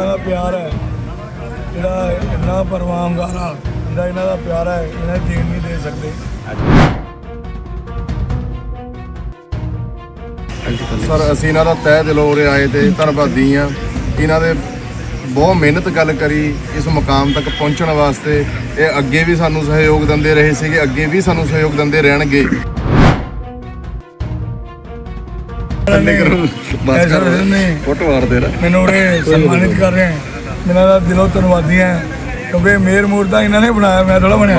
ਲੋਕਾਂ ਦਾ ਪਿਆਰ ਹੈ। ਜਿਹੜਾ ਇੰਨਾ ਪਰਵਾਹ ਜਿਹੜਾ ਇਹਨਾਂ ਦਾ ਪਿਆਰ ਹੈ, ਇਹਨਾਂ ਜੀਣ ਨਹੀਂ ਦੇ ਸਕਦੇ। ਸਰ, ਅਸੀਂ ਇਹਨਾਂ ਦਾ ਤਹਿ ਦਿਲੋਂ ਉਰੇ ਆਏ ਤੇ ਧੰਨਵਾਦੀ ਆ ਇਹਨਾਂ ਦੇ ਬਹੁਤ ਮਿਹਨਤ ਗੱਲ ਕਰੀ ਇਸ ਮੁਕਾਮ ਤੱਕ ਪਹੁੰਚਣ ਵਾਸਤੇ। ਇਹ ਅੱਗੇ ਵੀ ਸਾਨੂੰ ਸਹਿਯੋਗ ਦਿੰਦੇ ਰਹੇ ਸੀਗੇ, ਅੱਗੇ ਵੀ ਸਾਨੂੰ ਸਹਿਯੋਗ ਦਿੰਦੇ ਰਹਿਣਗੇ। ਐਸਾ ਨੇ ਫੋਟੋ ਮਾਰਦੇ ਨਾ ਮੈਨੂੰ ਉਰੇ ਸਨਮਾਨਿਤ ਕਰ ਰਹੇ ਮੇਰਾ ਦਾ ਦਿਲੋਂ ਧੰਨਵਾਦੀ ਹਾਂ ਕਿਉਂਕਿ ਮੇਰ ਮੂਰਤਾ ਇਹਨਾਂ ਨੇ ਬਣਾਇਆ ਮੈਂ ਥੋੜਾ ਬਣਿਆ।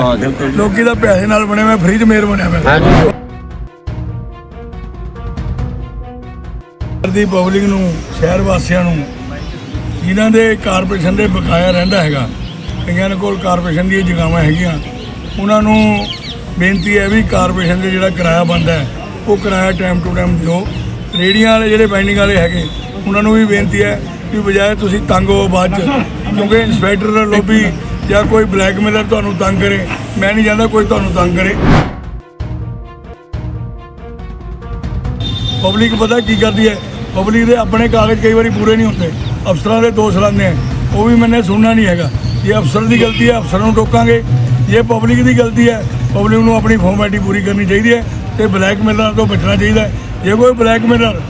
ਲੋਕੀ ਦਾ ਪੈਸੇ ਨਾਲ ਬਣਿਆ ਮੈਂ ਫ੍ਰੀ ਚ ਮੇਰ ਬਣਿਆ ਮੈਂ। ਦੀ ਪਬਲਿਕ ਨੂੰ ਸ਼ਹਿਰ ਵਾਸੀਆਂ ਨੂੰ ਜਿਨ੍ਹਾਂ ਦੇ ਕਾਰਪੋਰੇਸ਼ਨ ਦੇ ਬਕਾਇਆ ਰਹਿੰਦਾ ਹੈਗਾ ਕਈਆਂ ਦੇ ਕੋਲ ਕਾਰਪੋਰੇਸ਼ਨ ਦੀਆਂ ਜਗ੍ਹਾਵਾਂ ਹੈਗੀਆਂ ਉਹਨਾਂ ਨੂੰ ਬੇਨਤੀ ਹੈ ਵੀ ਕਾਰਪੋਰੇਸ਼ਨ ਦੇ ਜਿਹੜਾ ਕਿਰਾਇਆ ਬਣਦਾ ਹੈ ਉਹ ਕਿਰਾਇਆ ਟਾਈਮ ਟੂ ਟਾਈਮ ਦਿਓ। ਰੇੜੀਆਂ ਵਾਲੇ ਜਿਹੜੇ ਬਾਈਂਡਿੰਗ ਵਾਲੇ ਹੈਗੇ, ਉਹਨਾਂ ਨੂੰ ਵੀ ਬੇਨਤੀ ਹੈ ਕਿ ਬਜਾਏ ਤੁਸੀਂ ਤੰਗ ਹੋ ਬਾਅਦ ਚ, ਕਿਉਂਕਿ ਇੰਸਪੈਕਟਰ ਲੋਬੀ ਜਾਂ ਕੋਈ ਬਲੈਕਮੇਲਰ ਤੁਹਾਨੂੰ ਤੰਗ ਕਰੇ, ਮੈਂ ਨਹੀਂ ਚਾਹੁੰਦਾ ਕੋਈ ਤੁਹਾਨੂੰ ਤੰਗ ਕਰੇ। ਪਬਲਿਕ ਪਤਾ ਕੀ ਕਰਦੀ ਹੈ? ਪਬਲਿਕ ਦੇ ਆਪਣੇ ਕਾਗਜ਼ ਕਈ ਵਾਰੀ ਪੂਰੇ ਨਹੀਂ ਹੁੰਦੇ, ਅਫਸਰਾਂ ਦੇ ਦੋਸ਼ ਲਾਉਂਦੇ ਆ। ਉਹ ਵੀ ਮੈਨੇ ਸੁਣਨਾ ਨਹੀਂ ਹੈਗਾ। ਜੇ ਅਫਸਰ ਦੀ ਗਲਤੀ ਹੈ, ਅਫਸਰ ਨੂੰ ਟੋਕਾਂਗੇ। ਜੇ ਪਬਲਿਕ ਦੀ ਗਲਤੀ ਹੈ ਪਬਲਿਕ ਨੂੰ ਆਪਣੀ ਫਾਰਮੈਲਿਟੀ ਪੂਰੀ ਕਰਨੀ ਚਾਹੀਦੀ ਹੈ ਤੇ ਬਲੈਕਮੇਲਰ ਤੋਂ ਬਚਣਾ ਚਾਹੀਦਾ ਹੈ। ਜੇ ਕੋਈ ਬਲੈਕਮੇਲਰ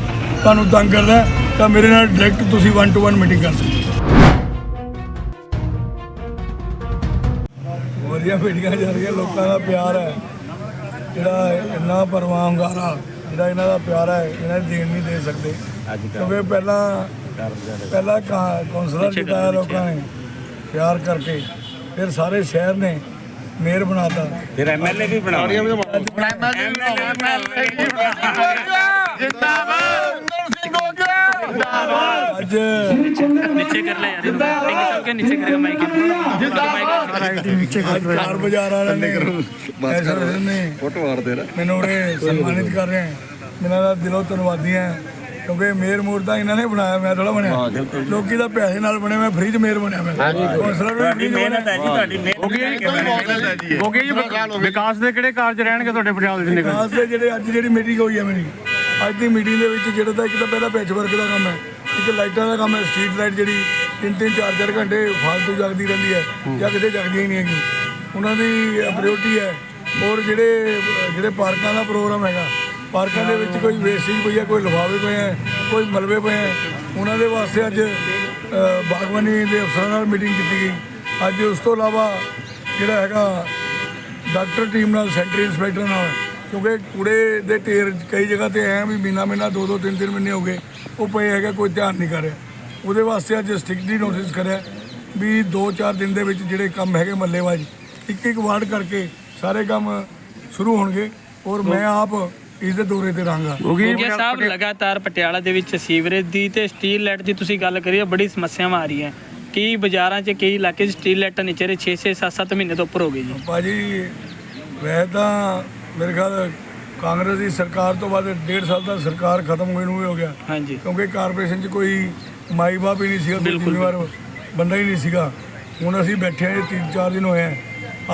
ਤੁਹਾਨੂੰ ਤੰਗ ਕਰਦਾ ਤਾਂ ਮੇਰੇ ਨਾਲ ਡਾਇਰੈਕਟ ਤੁਸੀਂ 1 ਟੂ 1 ਮੀਟਿੰਗ ਕਰ ਸਕਦੇ ਹੋ। ਵਧੀਆ ਮੀਟਿੰਗਾਂ ਚੱਲ ਰਹੀਆਂ ਲੋਕਾਂ ਦਾ ਪਿਆਰ ਹੈ। ਜਿਹੜਾ ਇੰਨਾ ਪਰਵਾਹ ਹੁੰਗਾਰਾ ਜਿਹੜਾ ਇਹਨਾਂ ਦਾ ਪਿਆਰ ਹੈ ਇਹਨਾਂ ਜੀਣ ਨਹੀਂ ਦੇ ਸਕਦੇ। ਕਿਉਂਕਿ ਪਹਿਲਾਂ ਪਹਿਲਾਂ ਕਾ- ਕੌਂਸਲਰ ਜਿਤਾਇਆ ਲੋਕਾਂ ਨੇ ਪਿਆਰ ਕਰਕੇ ਫਿਰ ਸਾਰੇ ਸ਼ਹਿਰ ਨੇ ਮੇਅਰ ਬਣਾਤਾ। ਫਿਰ ਐਮਐਲਏ ਵੀ ਬਣਾ ਅੱਜ ਨੀਚੇ ਕਰ ਲੈ ਯਾਰ ਇਹਨੂੰ ਟਿੰਗ ਸਭ ਕੇ ਨੀਚੇ ਕਰੇਗਾ ਮਾਈਕ ਜਿੰਦਾਬਾਦ। ਨੀਚੇ ਕਰ ਰਿਹਾ ਚਾਰ ਬਾਜ਼ਾਰ ਵਾਲਿਆਂ ਨੇ। ਮੈਨੂੰ ਸਨਮਾਨਿਤ ਕਰ ਰਹੇ। ਹਨ ਦਿਲੋਂ ਧੰਨਵਾਦੀ ਹਾਂ। ਕਿਉਂਕਿ ਮੇਰ ਮੂਰਤਾ ਇਹਨਾਂ ਨੇ ਬਣਾਇਆ ਮੈਂ ਥੋੜਾ ਬਣਿਆ। ਲੋਕੀ ਦਾ ਪੈਸੇ ਨਾਲ ਬਣਿਆ ਮੈਂ ਫ੍ਰੀ ਚ ਮੇਰ ਬਣਿਆ ਮੈਂ। ਕੌਂਸਲਰ ਵੀ free ਚ ਮਿਹਨਤ ਬਣਿਆ। ਹੈ ਜੀ ਤੁਹਾਡੀ ਮਿਹਨਤ ਹੋ। ਗਈ ਜੀ ਵਿਕਾਸ ਦੇ ਕਿਹੜੇ ਕਾਰਜ ਰਹਿਣਗੇ ਤੁਹਾਡੇ ਪਟਿਆਲੇ ਜ਼ਿਲ੍ਹੇ ਦੇ ਖਾਸ ਦੇ ਜਿਹੜੇ ਅੱਜ ਜਿਹੜੀ ਮੀਟਿੰਗ ਹੋਈ ਹੈ ਮੇਰੀ ਅੱਜ ਦੀ ਮੀਟਿੰਗ ਦੇ ਵਿੱਚ ਜਿਹੜਾ ਤਾਂ ਇੱਕ ਤਾਂ ਪਹਿਲਾਂ ਪੈਚ ਵਰਕ ਦਾ ਕੰਮ ਹੈ ਇੱਕ ਲਾਈਟਾਂ ਦਾ ਕੰਮ ਹੈ ਸਟਰੀਟ ਲਾਈਟ ਜਿਹੜੀ ਤਿੰਨ ਤਿੰਨ ਚਾਰ ਚਾਰ ਘੰਟੇ ਫਾਲਤੂ ਜਗਦੀ ਰਹਿੰਦੀ ਹੈ ਜਾਂ ਕਿਤੇ ਜਗਦੀਆਂ ਹੀ ਨਹੀਂ ਹੈਗੀ ਉਹਨਾਂ ਦੀ ਪ੍ਰਾਇੋਰਟੀ ਹੈ। ਔਰ ਜਿਹੜੇ ਜਿਹੜੇ ਪਾਰਕਾਂ ਦਾ ਪ੍ਰੋਗਰਾਮ ਹੈਗਾ ਪਾਰਕਾਂ ਦੇ ਵਿੱਚ ਕੋਈ ਵੇਸਟੇਜ ਪਈ ਹੈ ਕੋਈ ਲਿਫਾਫੇ ਪਏ ਹੈ ਕੋਈ ਮਲਬੇ ਪਏ ਹੈ ਉਹਨਾਂ ਦੇ ਵਾਸਤੇ ਅੱਜ ਅ, ਬਾਗਬਾਨੀ ਦੇ ਅਫਸਰਾਂ ਨਾਲ ਮੀਟਿੰਗ ਕੀਤੀ ਗਈ। ਅੱਜ ਉਸ ਤੋਂ ਇਲਾਵਾ ਜਿਹੜਾ ਹੈਗਾ ਡਾਕਟਰ ਟੀਮ ਨਾਲ ਸੈਂਟਰੀ ਇੰਸਪੈਕਟਰ ਨਾਲ ਕਿਉਂਕਿ ਕੂੜੇ ਦੇ ਢੇਰ ਕਈ ਜਗ੍ਹਾ ਤੇ ਐ ਵੀ ਮਹੀਨਾ ਮਹੀਨਾ ਦੋ ਦੋ ਤਿੰਨ ਤਿੰਨ ਮਹੀਨੇ ਹੋ ਗਏ ਉਹ ਪਏ ਹੈਗੇ ਕੋਈ ਧਿਆਨ ਨਹੀਂ ਕਰ ਰਿਹਾ। ਉਹਦੇ ਵਾਸਤੇ ਅੱਜ ਸਟ੍ਰਿਕਟਲੀ ਨੋਟਿਸ ਕਰਿਆ ਵੀ 2-4 ਦਿਨ ਦੇ ਵਿੱਚ ਜਿਹੜੇ ਕੰਮ ਹੈਗੇ ਮੱਲੇਵਾਜ ਇੱਕ ਇੱਕ ਵਾਰਡ ਕਰਕੇ ਸਾਰੇ ਕੰਮ ਸ਼ੁਰੂ ਹੋਣਗੇ ਔਰ ਮੈਂ ਆਪ ਇਸ ਦੇ ਦੌਰੇ ਤੇ ਰਹਾਂਗਾ ਗੋਗਿਆ ਸਾਹਿਬ ਲਗਾਤਾਰ ਪਟਿਆਲਾ ਦੇ ਵਿੱਚ ਸੀਵਰੇਜ ਦੀ ਤੇ ਸਟੀਲ ਲਾਈਟ ਦੀ ਤੁਸੀਂ ਗੱਲ ਕਰੀ ਹੈ ਬੜੀ ਸਮੱਸਿਆਵਾਂ ਆ ਰਹੀਆਂ। ਕਈ ਬਾਜ਼ਾਰਾਂ 'ਚ ਕਈ ਇਲਾਕੇ 'ਚ ਸਟੀਲ ਲਾਈਟਾਂ ਨੀਚੇ ਦੇ 6 6 7 7 ਮਹੀਨੇ ਤੋਂ ਉੱਪਰ ਹੋ ਗਏ ਜੀ। ਭਾਜੀ ਵੈਸੇ ਤਾਂ ਮੇਰੇ ਖਿਆਲ ਕਾਂਗਰਸ ਦੀ ਸਰਕਾਰ ਤੋਂ ਬਾਅਦ ਡੇਢ ਸਾਲ ਦਾ ਸਰਕਾਰ ਖਤਮ ਹੋਈ ਨੂੰ ਵੀ ਹੋ ਗਿਆ। ਹਾਂਜੀ। ਕਿਉਂਕਿ ਕਾਰਪੋਰੇਸ਼ਨ 'ਚ ਕੋਈ ਮਾਈ ਬਾਪ ਹੀ ਨਹੀਂ ਸੀਗਾ ਕੋਈ ਬਿਲਕੁਲ, ਜ਼ਿੰਮੇਵਾਰ ਬੰਦਾ ਹੀ ਨਹੀਂ ਸੀਗਾ। ਹੁਣ ਅਸੀਂ ਬੈਠੇ ਹਾਂ ਤਿੰਨ ਚਾਰ ਦਿਨ ਹੋਏ ਆ।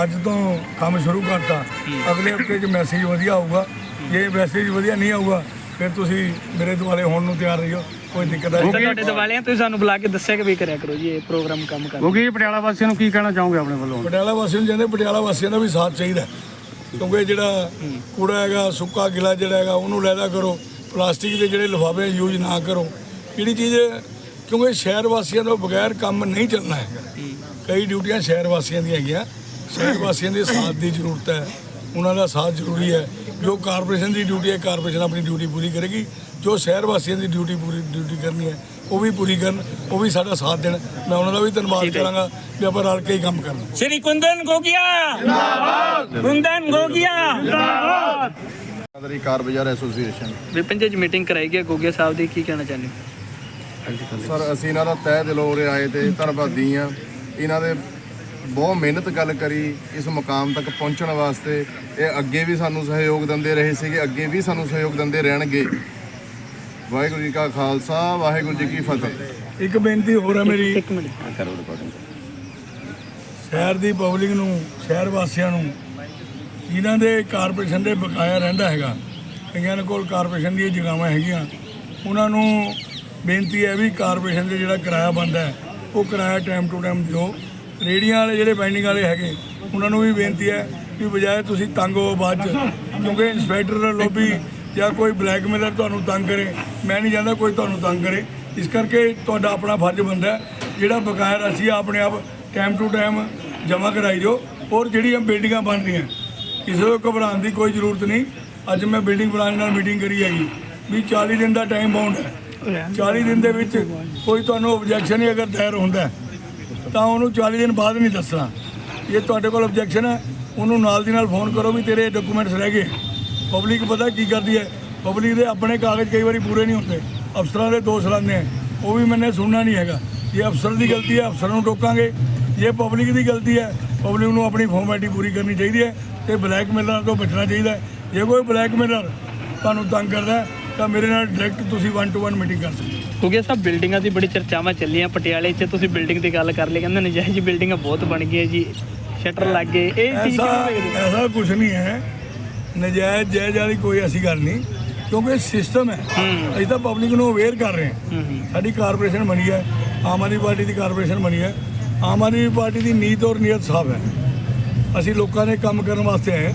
ਅੱਜ ਤੋਂ ਕੰਮ ਸ਼ੁਰੂ ਕਰਤਾ। ਅਗਲੇ ਹਫ਼ਤੇ 'ਚ ਮੈਸੇਜ ਵਧੀਆ ਆਊਗਾ। ਜੇ ਮੈਸੇਜ ਵਧੀਆ ਨਹੀਂ ਆਊਗਾ ਫਿਰ ਤੁਸੀਂ ਮੇਰੇ ਦੁਆਲੇ ਹੋਣ ਨੂੰ ਤਿਆਰ ਰਹੀਓ ਕੋਈ ਦਿੱਕਤ ਨਹੀਂ। ਤੁਹਾਡੇ ਦਿਵਾਲਿਆਂ ਤੁਸੀਂ ਸਾਨੂੰ ਬੁਲਾ ਕੇ ਦੱਸਿਆ ਕਿ ਵੀ ਕਰਿਆ ਕਰੋ ਜੀ ਇਹ ਪ੍ਰੋਗਰਾਮ ਕੰਮ ਕਰ ਹੋ ਗਈ ਪਟਿਆਲਾ ਵਾਸੀਆਂ ਨੂੰ ਕੀ ਕਹਿਣਾ ਚਾਹੋਗੇ ਆਪਣੇ ਵੱਲੋਂ? ਪਟਿਆਲਾ ਵਾਸੀਆਂ ਨੂੰ ਕਹਿੰਦੇ ਪਟਿਆਲਾ ਵਾਸੀਆਂ ਦਾ ਵੀ ਸਾਥ ਚਾਹੀਦਾ। ਕਿਉਂਕਿ ਜਿਹੜਾ ਕੂੜਾ ਹੈਗਾ ਸੁੱਕਾ ਗਿਲਾ ਜਿਹੜਾ ਹੈਗਾ ਉਹਨੂੰ ਲੈਦਾ ਕਰੋ ਪਲਾਸਟਿਕ ਦੇ ਜਿਹੜੇ ਲਿਫਾਫੇ ਯੂਜ਼ ਨਾ ਕਰੋ। ਜਿਹੜੀ ਚੀਜ਼ ਕਿਉਂਕਿ ਸ਼ਹਿਰ ਵਾਸੀਆਂ ਤੋਂ ਬਗੈਰ ਕੰਮ ਨਹੀਂ ਚੱਲਣਾ ਹੈਗਾ ਕਈ ਡਿਊਟੀਆਂ ਸ਼ਹਿਰ ਵਾਸੀਆਂ ਦੀਆਂ ਹੈਗੀਆਂ ਸ਼ਹਿਰ ਵਾਸੀਆਂ ਦੇ ਸਾਥ ਦੀ ਜ਼ਰੂਰਤ ਹੈ ਉਹਨਾਂ ਦਾ ਸਾਥ ਜ਼ਰੂਰੀ ਹੈ। ਜੋ ਕਾਰਪੋਰੇਸ਼ਨ ਦੀ ਡਿਊਟੀ ਹੈ ਕਾਰਪੋਰੇਸ਼ਨ ਆਪਣੀ ਡਿਊਟੀ ਪੂਰੀ ਕਰੇਗੀ। ਜੋ ਸ਼ਹਿਰ ਵਾਸੀਆਂ ਦੀ ਡਿਊਟੀ ਪੂਰੀ ਡਿਊਟੀ ਕਰਨੀ ਹੈ ਉਹ ਵੀ ਪੂਰੀ ਕਰਨ ਉਹ ਵੀ ਸਾਡਾ ਸਾਥ ਦੇਣ। ਮੈਂ ਉਹਨਾਂ ਦਾ ਵੀ ਧੰਨਵਾਦ ਕਰਾਂਗਾ ਵੀ ਆਪਾਂ ਰਲ ਕੇ ਹੀ ਕੰਮ ਕਰਨਾ। ਸ਼੍ਰੀ ਕੁੰਦਨ ਗੋਗਿਆ! ਜਿੰਦਾਬਾਦ। ਕੁੰਦਨ ਗੋਗਿਆ! ਆਦਰੀ ਕਾਰ ਬਾਜ਼ਾਰ ਐਸੋਸੀਏਸ਼ਨ। ਵਿਪਨ ਜੀ ਮੀਟਿੰਗ ਕਰਾਈ ਗਈ ਗੋਗਿਆ ਸਾਹਿਬ ਦੀ ਕੀ ਕਹਿਣਾ ਚਾਹੁੰਦੇ ਹੋ? ਸਰ ਅਸੀਂ ਇਹਨਾਂ ਦਾ ਤਹਿ ਦਿਲੋਂ ਉਰੇ ਆਏ ਤੇ ਧੰਨਵਾਦੀ ਆ ਇਹਨਾਂ ਦੇ ਬਹੁਤ ਮਿਹਨਤ ਗੱਲ ਕਰੀ ਇਸ ਮੁਕਾਮ ਤੱਕ ਪਹੁੰਚਣ ਵਾਸਤੇ। ਇਹ ਅੱਗੇ ਵੀ ਸਾਨੂੰ ਸਹਿਯੋਗ ਦਿੰਦੇ ਰਹੇ ਸੀਗੇ ਅੱਗੇ ਵੀ ਸਾਨੂੰ ਸਹਿਯੋਗ ਦਿੰਦੇ ਰਹਿਣਗੇ। ਵਾਹਿਗੁਰੂ ਜੀ ਕਾ ਖਾਲਸਾ ਵਾਹਿਗੁਰੂ ਜੀ ਕੀ ਫਤਿਹ। ਇੱਕ ਬੇਨਤੀ ਹੋਰ ਹੈ ਮੇਰੀ। ਇੱਕ ਮਿੰਟ। ਸ਼ਹਿਰ ਦੀ ਪਬਲਿਕ ਨੂੰ ਸ਼ਹਿਰ ਵਾਸੀਆਂ ਨੂੰ ਜਿਨ੍ਹਾਂ ਦੇ ਕਾਰਪੋਰੇਸ਼ਨ ਦੇ ਬਕਾਇਆ ਰਹਿੰਦਾ ਹੈਗਾ ਕਈਆਂ ਦੇ ਕੋਲ ਕਾਰਪੋਰੇਸ਼ਨ ਦੀਆਂ ਜਗ੍ਹਾਵਾਂ ਹੈਗੀਆਂ ਉਹਨਾਂ ਨੂੰ ਬੇਨਤੀ ਹੈ ਵੀ ਕਾਰਪੋਰੇਸ਼ਨ ਦੇ ਜਿਹੜਾ ਕਿਰਾਇਆ ਬਣਦਾ ਹੈ ਉਹ ਕਿਰਾਇਆ ਟਾਈਮ ਟੂ ਟਾਈਮ ਦਿਓ। ਰੇੜੀਆਂ ਵਾਲੇ ਜਿਹੜੇ ਬੈਂਡਿੰਗ ਵਾਲੇ ਹੈਗੇ, ਉਹਨਾਂ ਨੂੰ ਵੀ ਬੇਨਤੀ ਹੈ ਕਿ ਬਜਾਏ ਤੁਸੀਂ ਤੰਗ ਹੋ ਬਾਅਦ ਚ, ਕਿਉਂਕਿ ਇੰਸਪੈਕਟਰ ਲੋਬੀ ਜਾਂ ਕੋਈ ਬਲੈਕਮੇਲਰ ਤੁਹਾਨੂੰ ਤੰਗ ਕਰੇ, ਮੈਂ ਨਹੀਂ ਚਾਹੁੰਦਾ ਕੋਈ ਤੁਹਾਨੂੰ ਤੰਗ ਕਰੇ। ਇਸ ਕਰਕੇ ਤੁਹਾਡਾ ਆਪਣਾ ਫਰਜ਼ ਬਣਦਾ ਜਿਹੜਾ ਬਕਾਇਆ ਰਾਸ਼ੀ ਆਪਣੇ ਆਪ ਟਾਈਮ ਟੂ ਟਾਈਮ ਜਮ੍ਹਾਂ ਕਰਾਈ ਦਿਓ ਔਰ ਜਿਹੜੀਆਂ ਬਿਲਡਿੰਗਾਂ ਬਣ ਰਹੀਆਂ ਕਿਸੇ ਨੂੰ ਘਬਰਾਉਣ ਦੀ ਕੋਈ ਜ਼ਰੂਰਤ ਨਹੀਂ। ਅੱਜ ਮੈਂ ਬਿਲਡਿੰਗ ਬ੍ਰਾਂਚ ਨਾਲ ਮੀਟਿੰਗ ਕਰੀ ਹੈਗੀ, ਵੀ 40 ਦਿਨ ਦਾ ਟਾਈਮ ਬਾਉਂਡ ਹੈ। 40 ਦਿਨ ਦੇ ਵਿੱਚ ਕੋਈ ਤੁਹਾਨੂੰ ਆਬਜੈਕਸ਼ਨ ਹੀ ਅਗਰ ਦਾਇਰ ਹੁੰਦਾ ਤਾਂ ਉਹਨੂੰ 40 ਦਿਨ ਬਾਅਦ ਨਹੀਂ ਦੱਸਣਾ। ਜੇ ਤੁਹਾਡੇ ਕੋਲ ਆਬਜੈਕਸ਼ਨ ਹੈ। ਉਹਨੂੰ ਨਾਲ ਦੀ ਨਾਲ ਫੋਨ ਕਰੋ ਵੀ ਤੇਰੇ ਡਾਕੂਮੈਂਟਸ ਰਹਿ ਗਏ। ਪਬਲਿਕ ਪਤਾ ਕੀ ਕਰਦੀ ਹੈ? ਪਬਲਿਕ ਦੇ ਆਪਣੇ ਕਾਗਜ਼ ਕਈ ਵਾਰੀ ਪੂਰੇ ਨਹੀਂ ਹੁੰਦੇ। ਅਫਸਰਾਂ ਦੇ ਦੋਸ਼ ਲਾਉਂਦੇ ਆ। ਉਹ ਵੀ ਮੈਨੇ ਸੁਣਨਾ ਨਹੀਂ ਹੈਗਾ। ਜੇ ਅਫਸਰ ਦੀ ਗਲਤੀ ਹੈ, ਅਫਸਰ ਨੂੰ ਟੋਕਾਂਗੇ। ਜੇ ਪਬਲਿਕ ਦੀ ਗਲਤੀ ਹੈ ਪਬਲਿਕ ਨੂੰ ਆਪਣੀ ਫਾਰਮੈਲਿਟੀ ਪੂਰੀ ਕਰਨੀ ਚਾਹੀਦੀ ਹੈ ਤੇ ਬਲੈਕਮੇਲਰਾਂ ਤੋਂ ਬਚਣਾ ਚਾਹੀਦਾ ਹੈ। ਜੇ ਕੋਈ ਬਲੈਕਮੇਲਰ ਤੁਹਾਨੂੰ ਤੰਗ ਕਰਦਾ ਤਾਂ ਮੇਰੇ ਨਾਲ ਡਾਇਰੈਕਟ ਤੁਸੀਂ 1 ਟੂ 1 ਮੀਟਿੰਗ ਕਰ ਸਕਦੇ ਹੋ। ਕਿਉਂਕਿ ਸਭ ਬਿਲਡਿੰਗਾਂ ਦੀ ਬੜੀ ਚਰਚਾਵਾਂ ਚੱਲੀਆਂ ਪਟਿਆਲੇ 'ਚ। ਤੁਸੀਂ ਬਿਲਡਿੰਗ ਦੀ ਗੱਲ ਕਰ ਲਈ ਕਹਿੰਦੇ ਨਜਾਇਜ਼ ਬਿਲਡਿੰਗਾਂ ਬਹੁਤ ਬਣ ਗਈਆਂ ਜੀ ਸ਼ਟਰ ਲੱਗ ਗਏ। ਇਹ ਚੀਜ਼ ਵੇਖਦੇ ਐਸਾ ਕੁਝ ਨਹੀਂ ਹੈ। ਨਜਾਇਜ਼ ਜਾਇਜ਼ ਵਾਲੀ ਕੋਈ ਐਸੀ ਗੱਲ ਨਹੀਂ ਕਿਉਂਕਿ ਸਿਸਟਮ ਹੈ। ਅਸੀਂ ਤਾਂ ਪਬਲਿਕ ਨੂੰ ਅਵੇਅਰ ਕਰ ਰਹੇ ਹਾਂ। ਸਾਡੀ ਕਾਰਪੋਰੇਸ਼ਨ ਬਣੀ ਹੈ। ਆਮ ਆਦਮੀ ਪਾਰਟੀ ਦੀ ਕਾਰਪੋਰੇਸ਼ਨ ਬਣੀ ਹੈ। ਆਮ ਆਦਮੀ ਪਾਰਟੀ ਦੀ ਨੀਤ ਔਰ ਨੀਅਤ ਸਾਫ਼ ਹੈ। ਅਸੀਂ ਲੋਕਾਂ ਨੇ ਕੰਮ ਕਰਨ ਵਾਸਤੇ ਆਏ।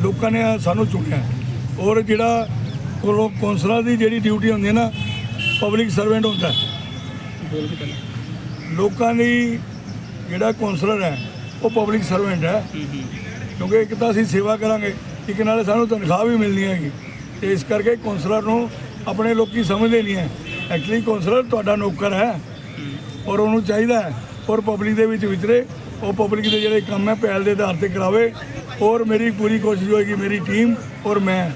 ਲੋਕਾਂ ਨੇ ਸਾਨੂੰ ਚੁਣਿਆ। ਔਰ ਜਿਹੜਾ ਕੋਲੋਂ ਕੌਂਸਲਰ ਦੀ ਜਿਹੜੀ ਡਿਊਟੀ ਹੁੰਦੀ ਹੈ ਨਾ ਪਬਲਿਕ ਸਰਵੈਂਟ ਹੁੰਦਾ ਲੋਕਾਂ ਦੀ ਜਿਹੜਾ ਕੌਂਸਲਰ ਹੈ ਉਹ ਪਬਲਿਕ ਸਰਵੈਂਟ ਹੈ। ਕਿਉਂਕਿ ਇੱਕ ਤਾਂ ਅਸੀਂ ਸੇਵਾ ਕਰਾਂਗੇ ਇੱਕ ਨਾਲੇ ਸਾਨੂੰ ਤਨਖਾਹ ਵੀ ਮਿਲਣੀ ਹੈਗੀ। ਤੇ ਇਸ ਕਰਕੇ ਕੌਂਸਲਰ ਨੂੰ ਆਪਣੇ ਲੋਕੀ ਸਮਝਦੇ ਨਹੀਂ ਹੈ। ਐਕਚੁਅਲੀ ਕੌਂਸਲਰ ਤੁਹਾਡਾ ਨੌਕਰ ਹੈ ਔਰ ਉਹਨੂੰ ਚਾਹੀਦਾ ਹੈ ਔਰ ਪਬਲਿਕ ਦੇ ਵਿੱਚ ਵਿਚਰੇ ਉਹ ਪਬਲਿਕ ਦੇ ਜਿਹੜੇ ਕੰਮ ਹੈ ਪਹਿਲ ਦੇ ਆਧਾਰ ਤੇ ਕਰਾਵੇ। ਔਰ ਮੇਰੀ ਪੂਰੀ ਕੋਸ਼ਿਸ਼ ਹੋਏਗੀ ਮੇਰੀ ਟੀਮ ਔਰ ਮੈਂ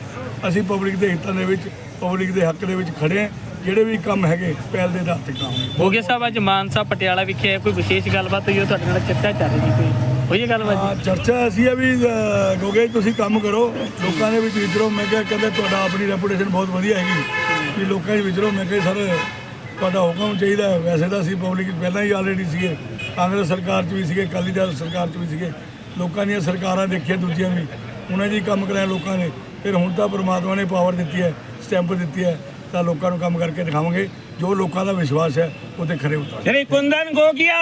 ਅਸੀਂ ਪਬਲਿਕ ਦੇ ਹਿੱਤਾਂ ਦੇ ਵਿੱਚ ਪਬਲਿਕ ਦੇ ਹੱਕ ਦੇ ਵਿੱਚ ਖੜੇ ਹਾਂ। ਜਿਹੜੇ ਵੀ ਕੰਮ ਹੈਗੇ ਪਹਿਲ ਦੇ ਆਧਾਰ ਤੇ ਕਰਾਂਗੇ ਹੋਗੇ ਸਾਹਿਬ ਅੱਜ ਮਾਨਸਾ ਪਟਿਆਲਾ ਵਿਖੇ ਕੋਈ ਵਿਸ਼ੇਸ਼ ਗੱਲਬਾਤ ਹੋਈ ਉਹ ਤੁਹਾਡੇ ਨਾਲ ਚਰਚਾ ਚੱਲ ਰਹੀ ਕੋਈ ਹੋਈ ਹੈ ਗੱਲਬਾਤ ਹਾਂ ਚਰਚਾ ਅਸੀਂ ਹੈ ਵੀ ਕਿਉਂਕਿ ਤੁਸੀਂ ਕੰਮ ਕਰੋ। ਲੋਕਾਂ ਦੇ ਵਿੱਚ ਵਿਚਰੋ ਮੈਂ ਕਿਹਾ ਕਹਿੰਦੇ ਤੁਹਾਡਾ ਆਪਣੀ ਰੈਪੂਟੇਸ਼ਨ ਬਹੁਤ ਵਧੀਆ ਹੈਗੀ। ਵੀ ਲੋਕਾਂ 'ਚ ਵਿਚਰੋ ਮੈਂ ਕਿਹਾ ਸਰ ਤੁਹਾਡਾ ਹੁਕਮ ਚਾਹੀਦਾ। ਵੈਸੇ ਤਾਂ ਅਸੀਂ ਪਬਲਿਕ ਪਹਿਲਾਂ ਹੀ ਆਲਰੇਡੀ ਸੀਗੇ। ਕਾਂਗਰਸ ਸਰਕਾਰ 'ਚ ਵੀ ਸੀਗੇ ਅਕਾਲੀ ਦਲ ਸਰਕਾਰ 'ਚ ਵੀ ਸੀਗੇ। ਲੋਕਾਂ ਦੀਆਂ ਸਰਕਾਰਾਂ ਦੇਖੀਆਂ ਦੂਜੀਆਂ ਵੀ। ਉਹਨਾਂ ਜੀ ਕੰਮ ਕਰਾਇਆ ਲੋਕਾਂ ਨੇ। ਫਿਰ ਹੁਣ ਤਾਂ ਪ੍ਰਮਾਤਮਾ ਨੇ ਪਾਵਰ ਦਿੱਤੀ ਹੈ ਸਟੈਂਪ ਦਿੱਤੀ ਹੈ। ਤਾਂ ਲੋਕਾਂ ਨੂੰ ਕੰਮ ਕਰਕੇ ਦਿਖਾਵਾਂਗੇ ਜੋ ਲੋਕਾਂ ਦਾ ਵਿਸ਼ਵਾਸ ਹੈ ਉਹ ਤੇ ਖਰੇ ਉਤਰਾਂਗੇ श्री कुंदन गोगिया